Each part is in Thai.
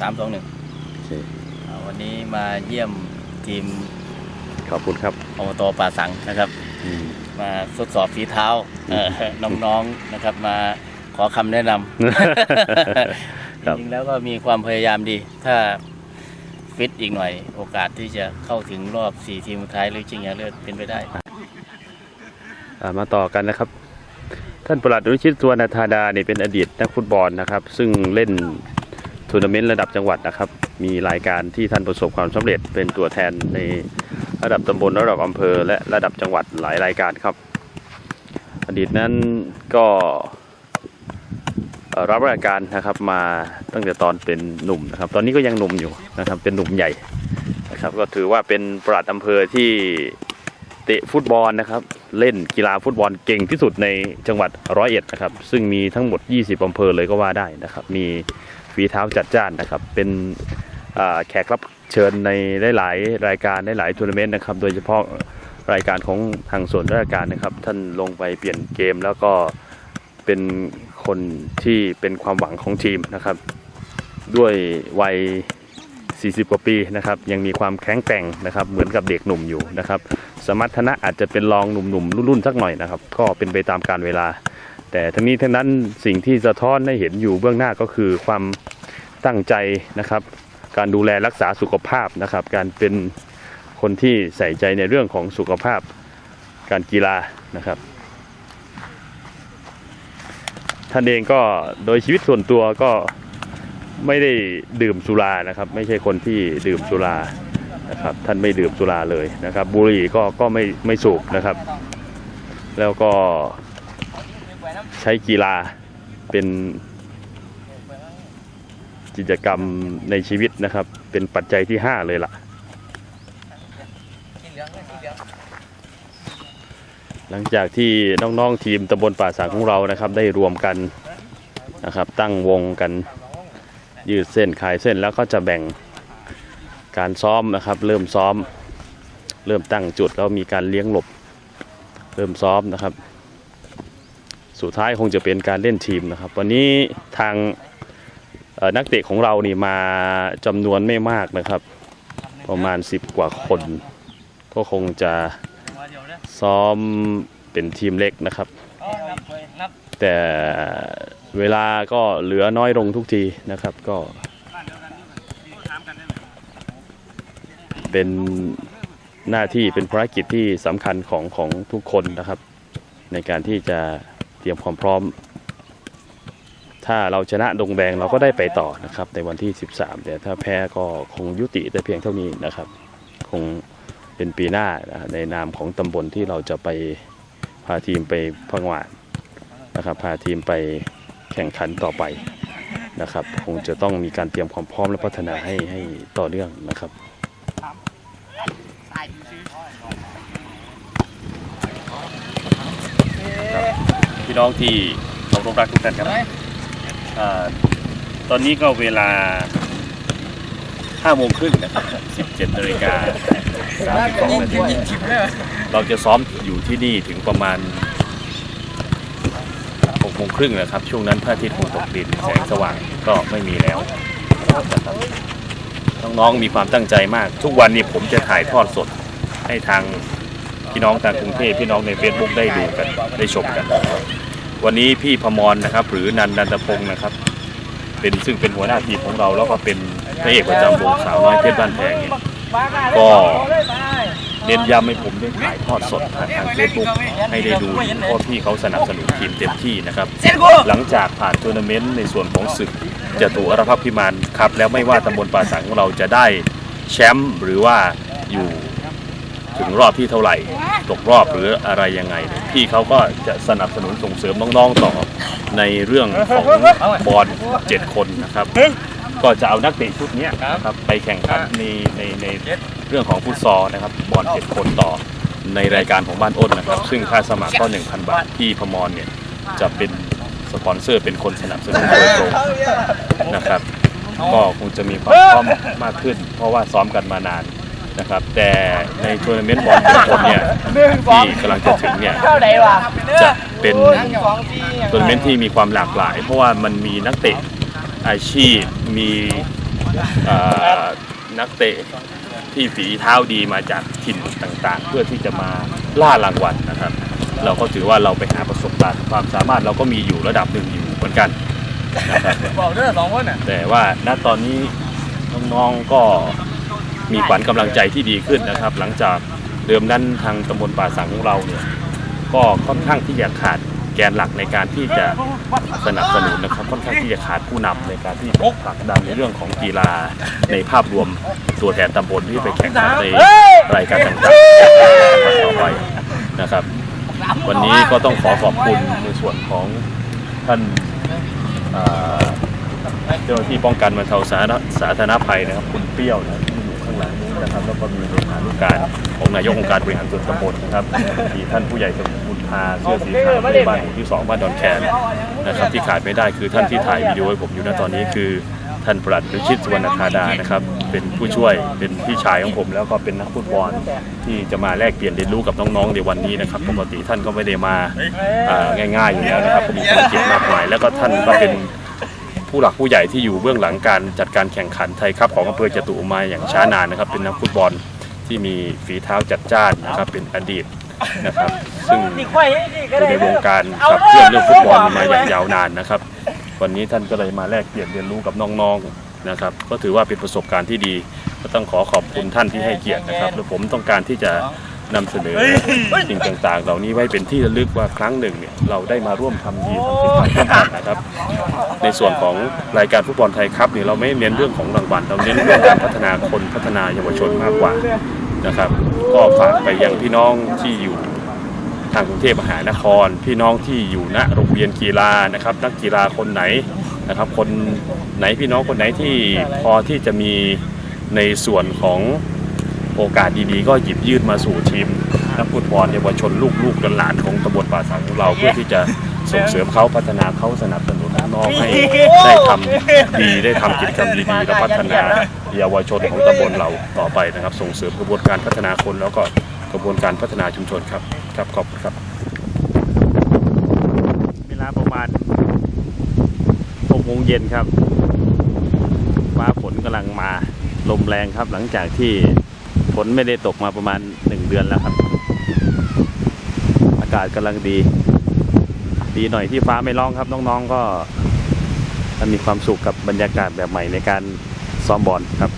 สามสองหนึ่งโอเควันนี้มาเยี่ยมทีมขอบคุณครับอบตป่าสังนะครับ อืม มาทดสอบฝีเท้าเอ่อน้องๆนะครับ มาขอคำแนะนำครับจริงๆแล้วก็มีความพยายามดี ถ้าฟิตอีกหน่อย โอกาสที่จะเข้าถึงรอบ4ทีมสุดท้ายหรือจริงอย่างเลือกเป็นไปได้ อ่ามาต่อกันนะครับ ท่านประหลัดอนุชิตสุวรรณธาดาเนี่ยเป็นอดีตนักฟุตบอลนะครับ ซึ่งเล่น ทัวร์นาเมนต์ระดับจังหวัดนะครับ มีรายการที่ท่านประสบความสำเร็จเป็นตัวแทนในระดับตำบลระดับอำเภอ และระดับจังหวัดหลายรายการครับ อดีตนั้นก็รับราชการนะครับมาตั้งแต่ตอนเป็นหนุ่มนะครับ ตอนนี้ก็ยังหนุ่มอยู่นะครับเป็นหนุ่มใหญ่นะครับก็ถือว่าเป็นปลัดอำเภอที่เตะฟุตบอลนะครับ เล่นกีฬาฟุตบอลเก่งที่สุดในจังหวัดร้อยเอ็ดนะครับ ซึ่งมีทั้งหมด 20อำเภอเลยก็ว่าได้นะครับ มี ฝีเท้าจัดจ้านนะครับ เป็นแขกรับเชิญในหลายๆรายการหลายๆทัวร์นาเมนต์นะครับ โดยเฉพาะรายการของทางส่วนราชการนะครับ ท่านลงไปเปลี่ยนเกมแล้วก็เป็นคนที่เป็นความหวังของทีมนะครับ ด้วยวัย 40 กว่าปีนะครับ ยังมีความแข็งแกร่งนะครับ เหมือนกับเด็กหนุ่มอยู่นะครับ สมรรถนะอาจจะเป็นรองหนุ่มๆรุ่นๆสักหน่อยนะครับ ก็เป็นไปตามการเวลา แต่ทั้งนี้ทั้งนั้นสิ่งที่สะท้อนให้เห็นอยู่เบื้องหน้าก็คือความตั้งใจนะครับ การดูแลรักษาสุขภาพนะครับ การเป็นคนที่ใส่ใจในเรื่องของสุขภาพการกีฬานะครับ ท่านเองก็โดยชีวิตส่วนตัวก็ไม่ได้ดื่มสุรานะครับ ไม่ใช่คนที่ดื่มสุรานะครับ ท่านไม่ดื่มสุราเลยนะครับ บุหรี่ก็ก็ไม่ไม่สูบนะครับ แล้วก็ ใช้กีฬาเป็นกิจกรรมในชีวิตนะครับ เป็นปัจจัยที่ 5 เลยล่ะ หลังจากที่น้องๆทีมตำบลป่าสังของเรานะครับ ได้รวมกันนะครับ ตั้งวงกันยืดเส้นขายเส้นแล้วก็จะแบ่งการซ้อมนะครับ เริ่มซ้อม เริ่มตั้งจุดแล้วมีการเลี้ยงหลบ เริ่มซ้อมนะครับ สุดท้ายคงจะเป็นการเล่นทีมนะครับ วันนี้ทางนักเตะของเรานี่มาจำนวนไม่มากนะครับ ประมาณ 10 กว่าคน ก็คงจะซ้อมเป็นทีมเล็กนะครับ แต่เวลาก็เหลือน้อยลงทุกทีนะครับก็ เป็นหน้าที่เป็นภารกิจที่สำคัญของของทุกคนนะครับ ในการที่จะ เตรียมความพร้อม ถ้าเราชนะดงแดงเราก็ได้ไปต่อนะครับ ในวันที่ 13 แต่ถ้าแพ้ก็คงยุติแต่เพียงเท่านี้นะครับ คงเป็นปีหน้านะในนามของตำบลที่เราจะไปพาทีมไปพังหวานนะครับ พาทีมไปแข่งขันต่อไปนะครับ คงจะต้องมีการเตรียมความพร้อมและพัฒนาให้ให้ต่อเนื่องนะครับ พี่น้องที่เคารพรักทุกท่านครับอ่าตอนนี้ก็เวลา5โมงครึ่งนะครับ17นาฬิกา32นาทีเราจะซ้อมอยู่ที่นี่ถึงประมาณ6โมงครึ่งนะครับ ช่วงนั้นพระอาทิตย์คงตกดินแสงสว่างก็ไม่มีแล้วนะครับน้องๆมีความตั้งใจมาก ทุกวันนี้ผมจะถ่ายทอดสดให้ทางพี่น้องทางกรุงเทพพี่น้องใน Facebook ได้ดูกันได้ชมกัน วันนี้พี่พมรนะครับ หรือนันนันทพงศ์นะครับ เป็นซึ่งเป็นหัวหน้าทีมของเราแล้วก็เป็นพระเอกประจำวงสาวน้อยเพชรบ้านแพงเนี่ยก็เน้นย้ำให้ผมได้ถ่ายทอดสดผ่านทางเฟซบุ๊กให้ได้ดูเพราะพี่เขาสนับสนุนทีมเต็มที่นะครับ หลังจากผ่านทัวร์นาเมนต์ในส่วนของศึกจตุอรพักพิมานครับ แล้วไม่ว่าตำบลป่าสังของเราจะได้แชมป์หรือว่าอยู่ ถึงรอบที่เท่าไหร่ ตกรอบหรืออะไรยังไงเนี่ยพี่เขาก็จะสนับสนุนส่งเสริมน้องๆต่อในเรื่องของบอลเจ็ดคนนะครับ ก็จะเอานักเตะชุดเนี้ยนะครับไปแข่งขันในในในเรื่องของฟุตซอลนะครับบอลเจ็ดคนต่อในรายการของบ้านอ้นนะครับ ซึ่งค่าสมัครก็ 1,000 บาทพี่พมรเนี่ยจะเป็นสปอนเซอร์เป็นคนสนับสนุนโดยตรงนะครับ ก็คงจะมีความพร้อมมากขึ้น เพราะว่าซ้อมกันมานาน นะครับ แต่ในทัวร์นาเมนต์บอลเจ็ดคนเนี่ยที่กำลังจะถึงเนี่ยเท่าไหร่วะจะเป็นสองปีทัวร์นาเมนต์ที่มีความหลากหลาย เพราะว่ามันมีนักเตะอาชีพมีเอ่อนักเตะที่ฝีเท้าดีมาจากถิ่นต่างๆ เพื่อที่จะมาล่ารางวัลนะครับ เราก็ถือว่าเราไปหาประสบการณ์ความสามารถเราก็มีอยู่ระดับหนึ่งอยู่เหมือนกันนะครับบอกด้วยสองคนอะแต่ว่าณตอนนี้น้องๆก็ มีขวัญกำลังใจที่ดีขึ้นนะครับ หลังจากเดิมนั้นทางตำบลป่าสังของเราเนี่ยก็ค่อนข้างที่จะขาดแกนหลักในการที่จะสนับสนุนนะครับ ค่อนข้างที่จะขาดผู้นำในการที่จะผลักดันในเรื่องของกีฬาในภาพรวมตัวแทนตำบลที่ไปแข่งขันในรายการต่างๆต่อไปนะครับ วันนี้ก็ต้องขอขอบคุณในส่วนของท่านเจ้าหน้าที่ป้องกันบรรเทาสาธารณสาธารณภัยนะครับ คุณเปรี้ยวนะ นะครับแล้วก็มีเลขานุการของนายกองค์การบริหารส่วนตำบลนะครับมีท่านผู้ใหญ่สมุทรบุญพาเสื้อสีขาวที่บ้านหมู่ที่สองบ้านดอนแคนนะครับที่ขาดไม่ได้คือท่านที่ถ่ายวิดีโอให้ผมอยู่ณตอนนี้คือท่านปลัดวิชิตสุวรรณธาดานะครับ เป็นผู้ช่วยเป็นพี่ชายของผม แล้วก็เป็นนักฟุตบอลที่จะมาแลกเปลี่ยนเรียนรู้กับน้องๆในวันนี้นะครับ ปกติท่านก็ไม่ได้มาง่ายๆอยู่แล้วนะครับก็มีภารกิจมากมายแล้วก็ท่านก็เป็น ผู้หลักผู้ใหญ่ที่อยู่เบื้องหลังการจัดการแข่งขันไทยครับของอำเภอจตุมาอย่างช้านานนะครับ เป็นนักฟุตบอลที่มีฝีเท้าจัดจ้านนะครับเป็นอดีตนะครับ ซึ่งอยู่ในวงการขับเคลื่อนเรื่องฟุตบอลมาอย่างยาวนานนะครับ วันนี้ท่านก็เลยมาแลกเปลี่ยนเรียนรู้กับน้องๆนะครับก็ถือว่าเป็นประสบการณ์ที่ดี ก็ต้องขอขอบคุณท่านที่ให้เกียรตินะครับและผมต้องการที่จะ นำเสนอสิ่งต่างๆ เหล่านี้ไว้เป็นที่ระลึกว่าครั้งหนึ่งเนี่ยเราได้มาร่วมทำดีทำสิ่งต่างๆร่วมกันนะครับ ในส่วนของรายการฟุตบอลไทยครับเนี่ยเราไม่เน้นเรื่องของรางวัลเราเน้นเรื่องการพัฒนาคนพัฒนาเยาวชนมากกว่านะครับ ก็ฝากไปยังพี่น้องที่อยู่ทางกรุงเทพมหานคร พี่น้องที่อยู่ณโรงเรียนกีฬานะครับ นักกีฬาคนไหนนะครับ คนไหนพี่น้องคนไหนที่พอที่จะมีในส่วนของ โอกาสดีๆ ก็หยิบยื่นมาสู่ทีมนักฟุตบอลเยาวชนลูกๆหลานๆของตำบลป่าสังของเราเพื่อที่จะส่งเสริมเขาพัฒนาเขาสนับสนุนน้องๆให้ได้ทำดีได้ทำกิจกรรมดีๆและพัฒนาเยาวชนของตำบลเราต่อไปนะครับ ส่งเสริมกระบวนการพัฒนาคนแล้วก็กระบวนการพัฒนาชุมชนครับครับขอบคุณครับ เวลาประมาณ6โมงเย็นครับ ฟ้าฝนกำลังมาลมแรงครับหลังจากที่ ฝนไม่ได้ตกมาประมาณหนึ่งเดือนแล้วครับ อากาศกำลังดี ดีหน่อยที่ฟ้าไม่ร้องครับน้องๆก็มีความสุขกับบรรยากาศแบบใหม่ในการซ้อมบอลครับ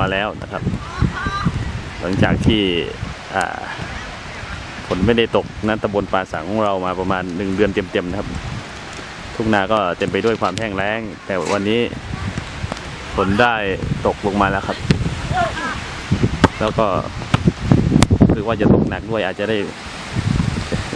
มาแล้วนะครับ หลังจากที่ฝนไม่ได้ตกนั้นตำบลป่าสังของเรามาประมาณหนึ่งเดือนเต็มๆนะครับ ทุ่งนาก็เต็มไปด้วยความแห้งแล้ง แต่วันนี้ฝนได้ตกลงมาแล้วครับ แล้วก็คือว่าจะตกหนักด้วยอาจจะได้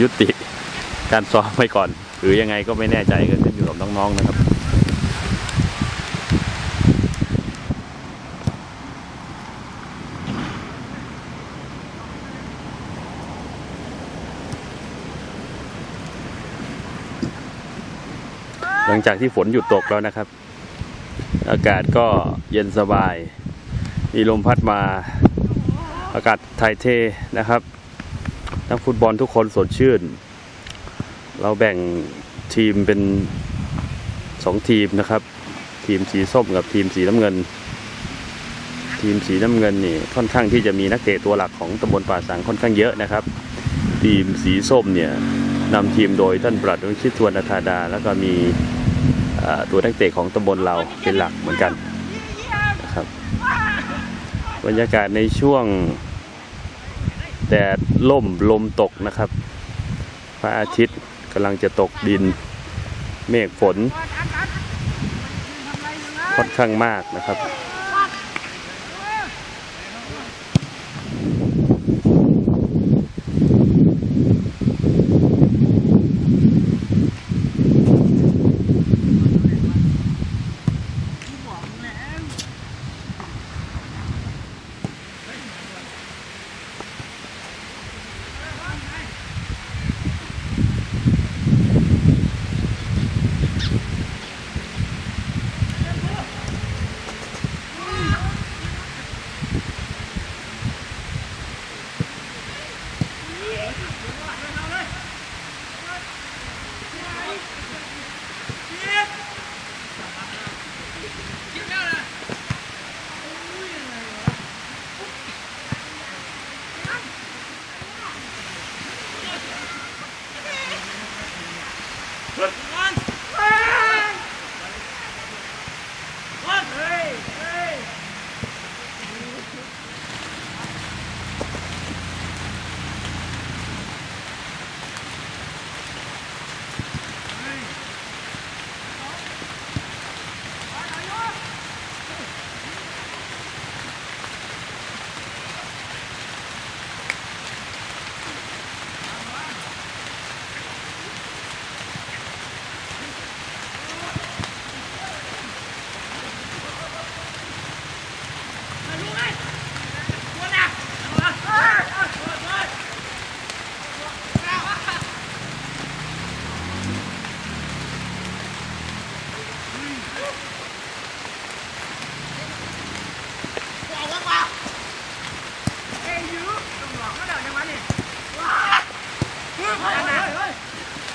ยุติการซ้อมไปก่อน หรือยังไงก็ไม่แน่ใจก็ขึ้นอยู่กับน้องๆนะครับ หลังจากที่ฝนหยุดตกแล้วนะครับ อากาศก็เย็นสบาย มีลมพัดมา อากาศถ่ายเทนะครับนักฟุตบอลทุกคนสดชื่น เราแบ่งทีมเป็นสองทีมนะครับ ทีมสีส้มกับทีมสีน้ำเงิน ทีมสีน้ำเงินนี่ค่อนข้างที่จะมีนักเตะตัวหลักของตำบลป่าสังค่อนข้างเยอะนะครับ ทีมสีส้มเนี่ยนำทีมโดยท่านปรัดวชิตทวนอาคาดา แล้วก็มี ตัวนักเตะของตำบลเราเป็นหลักเหมือนกันนะครับบรรยากาศในช่วงแดดล่มลมตกนะครับ พระอาทิตย์กำลังจะตกดินเมฆฝนค่อนข้างมากนะครับ But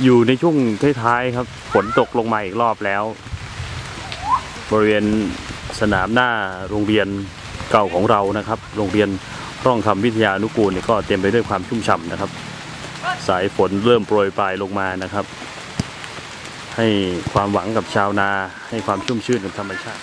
อยู่ในช่วงท้ายๆครับ ฝนตกลงมาอีกรอบแล้ว บริเวณสนามหน้าโรงเรียนเก่าของเรานะครับ โรงเรียนร่องคำวิทยานุกูลเนี่ยก็เต็มไปด้วยความชุ่มฉ่ำนะครับ สายฝนเริ่มโปรยปลายลงมานะครับ ให้ความหวังกับชาวนา ให้ความชุ่มชื่นกับธรรมชาติ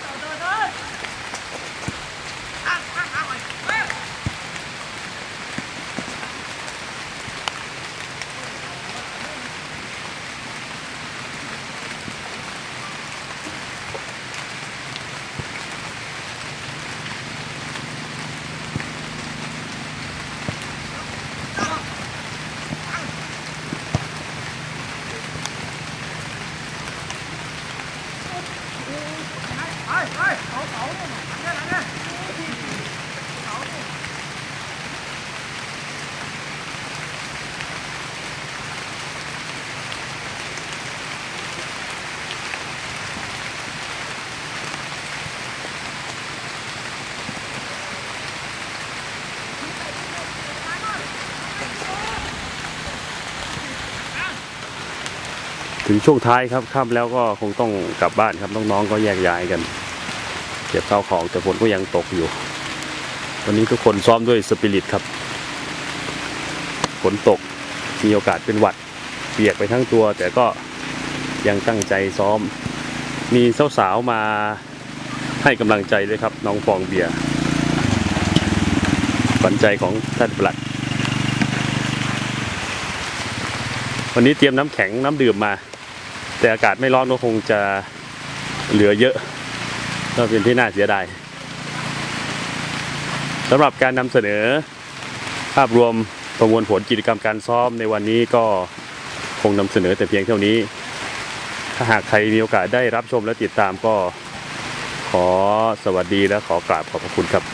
ไปไปเขาเขาเนี่ย ถึงช่วงท้ายครับค่ำแล้วก็คงต้องกลับบ้านครับน้องๆก็แยกย้ายกัน เก็บข้าวของแต่ฝนก็ยังตกอยู่ วันนี้ทุกคนซ้อมด้วยสปิริตครับฝนตกมีโอกาสเป็นหวัดเปียกไปทั้งตัว แต่ก็ยังตั้งใจซ้อม มีสาวๆมาให้กำลังใจด้วยครับ น้องฟองเบียร์ขวัญใจของท่านปลัด วันนี้เตรียมน้ำแข็งน้ำดื่มมา แต่อากาศไม่ร้อนก็คงจะเหลือเยอะก็เป็นที่น่าเสียดายสำหรับการนำเสนอภาพรวมประมวลผลกิจกรรมการซ้อมในวันนี้ก็คงนำเสนอแต่เพียงเท่านี้ ถ้าหากใครมีโอกาสได้รับชมและติดตามก็ขอสวัสดีและขอกราบขอบพระคุณครับ